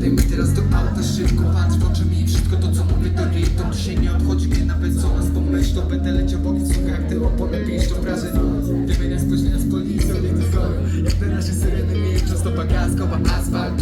Wsiadaj mi teraz do auta szybko Patrz w oczy mi. Wszystko to co mówię to nie To dzisiaj nie obchodzi mnie nawet co nas pomyśl To będę leciał bogiem Słuchaj jak te opony piszczą wrażenie Wymienia spojrzenia z policją Nie dyskoją Jak te nasze syreny milczą Stopa gaskowa, asfalt,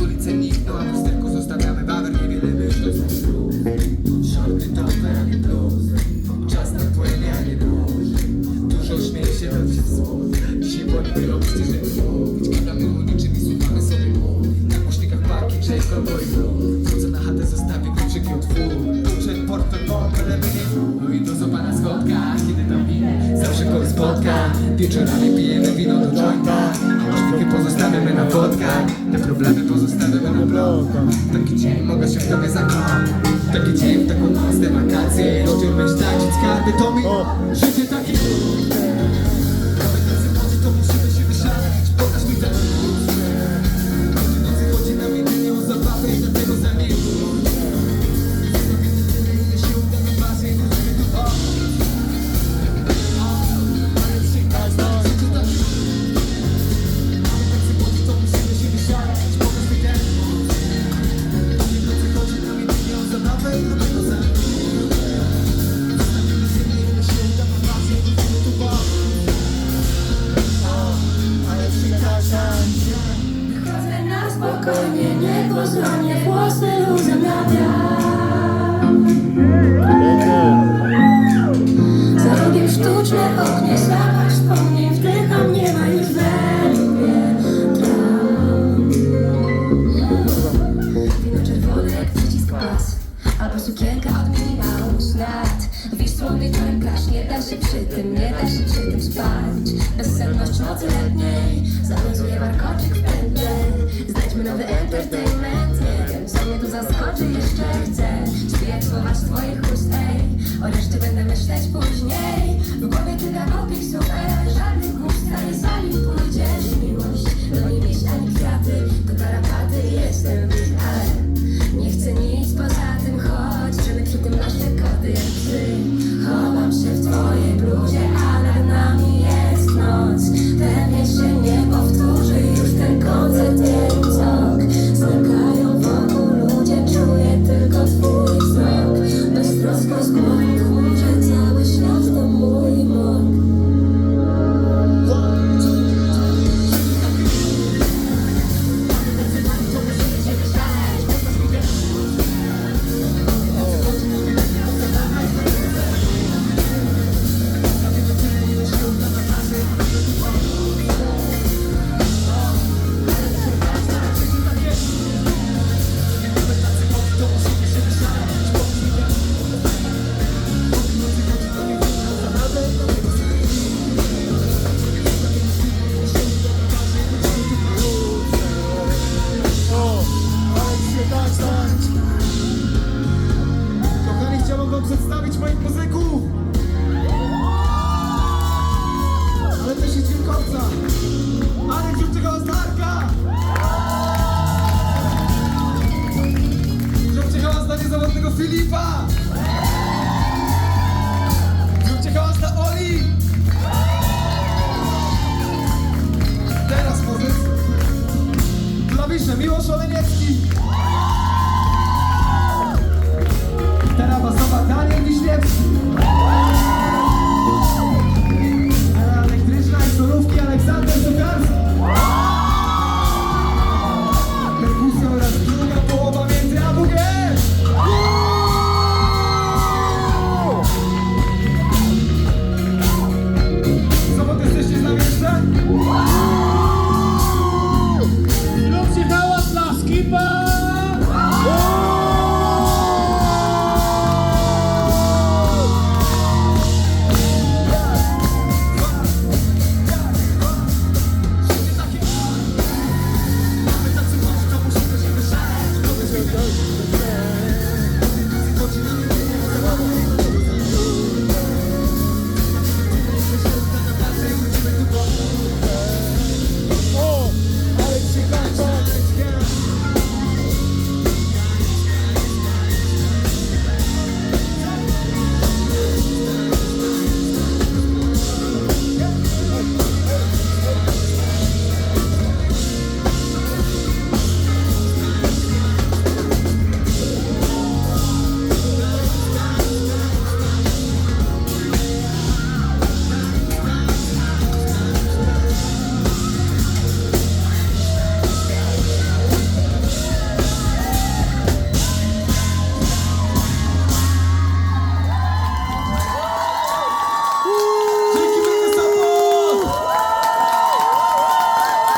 Wieczorami pijemy wino do jointa. Szpilki pozostawiamy na fotkach Te problemy pozostawiamy na blokach Taki dzień mogę się w tobie zakochać. Taki dzień, w taką noc, te wakacje Rozdzielmy śledzić skarby, to mi Życie takie spokojnie, niepozornie, włosy luzem na. Za rogiem sztuczne oknie, zapach wspomnień, wdycham, nie ma już według wietra. Wino czerwone jak przycisk pas, albo sukienka od Minnie Mouse. Wiesz, słodny czerkasz, nie da się przy tym, nie da się przy tym spać. Bezsenność nocy letniej, zawiązuje warkoczyk w Znajdźmy nowy entertainment, nie wiem, co mnie tu zaskoczy, jeszcze chcę. Śpię jak słowa z twoich ust, ej, o reszcie będę myśleć później. W głowie kilka głupich słów, niezawodnego Filipa Żółciego Zna Oli. Teraz powiedz Klawisze Miłosz Oleniecki